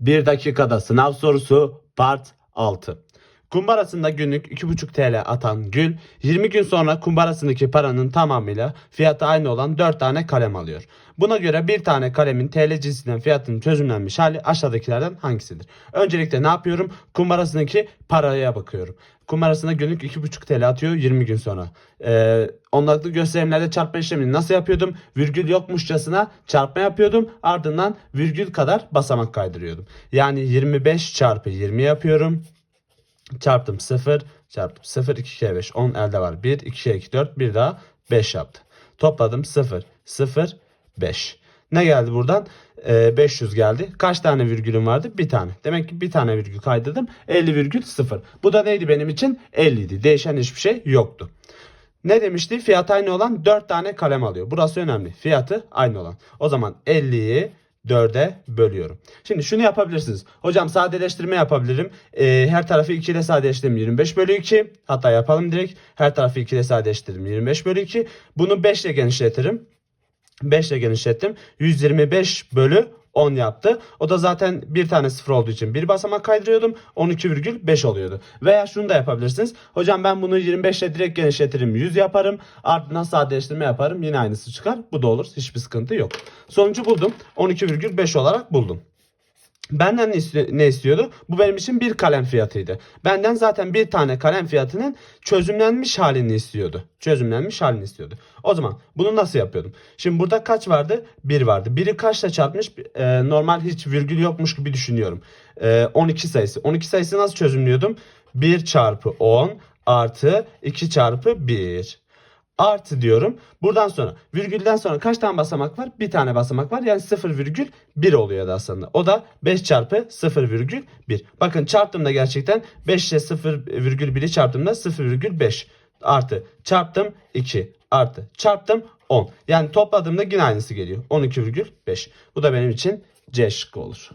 1 dakikada sınav sorusu part 6. Kumbarasında günlük 2,5 TL atan Gül 20 gün sonra kumbarasındaki paranın tamamıyla fiyatı aynı olan 4 tane kalem alıyor. Buna göre bir tane kalemin TL cinsinden fiyatının çözümlenmiş hali aşağıdakilerden hangisidir? Öncelikle ne yapıyorum? Kumbarasındaki paraya bakıyorum. Kumbarasında günlük 2,5 TL atıyor 20 gün sonra. Ee, onlarlıklı gösterimlerde çarpma işlemini nasıl yapıyordum? Virgül yokmuşçasına çarpma yapıyordum. Ardından virgül kadar basamak kaydırıyordum. Yani 25 çarpı 20 yapıyorum. Çarptım 0 çarptım 0 2 kere 5 10 elde var 1 2 kere 2 4 bir daha 5 yaptı. Topladım 0 0 5. Ne geldi buradan? Ee, 500 geldi. Kaç tane virgülüm vardı? Bir tane. Demek ki bir tane virgül kaydırdım. 50 virgül 0. Bu da neydi benim için? 50 idi. Değişen hiçbir şey yoktu. Ne demişti? Fiyat aynı olan 4 tane kalem alıyor. Burası önemli. Fiyatı aynı olan. O zaman 50'yi 4'e bölüyorum. Şimdi şunu yapabilirsiniz. Hocam sadeleştirme yapabilirim. Ee, her tarafı 2 ile sadeleştirdim 25 bölü 2. Hatta yapalım direkt. Her tarafı 2 ile sadeleştirdim 25 bölü 2. Bunu 5 ile genişletirim. 5 ile genişlettim. 125 bölü 10 yaptı. O da zaten bir tane sıfır olduğu için bir basamak kaydırıyordum. 12,5 oluyordu. Veya şunu da yapabilirsiniz. Hocam ben bunu 25 ile direkt genişletirim. 100 yaparım. Ardından sadeleştirme yaparım. Yine aynısı çıkar. Bu da olur. Hiçbir sıkıntı yok. Sonucu buldum. 12,5 olarak buldum. Benden ne, isti- ne istiyordu? Bu benim için bir kalem fiyatıydı. Benden zaten bir tane kalem fiyatının çözümlenmiş halini istiyordu. Çözümlenmiş halini istiyordu. O zaman bunu nasıl yapıyordum? Şimdi burada kaç vardı? 1 vardı. 1'i kaçla çarpmış? Ee, normal hiç virgül yokmuş gibi düşünüyorum. Ee, 12 sayısı. 12 sayısı nasıl çözümlüyordum? 1 çarpı 10 artı 2 çarpı 1 artı diyorum. Buradan sonra virgülden sonra kaç tane basamak var? Bir tane basamak var. Yani 0,1 oluyor da aslında. O da 5 çarpı 0,1. Bakın çarptığımda gerçekten 5 ile 0,1'i çarptığımda 0,5 artı çarptım 2 artı çarptım 10. Yani topladığımda yine aynısı geliyor. 12,5. Bu da benim için C şıkkı olur.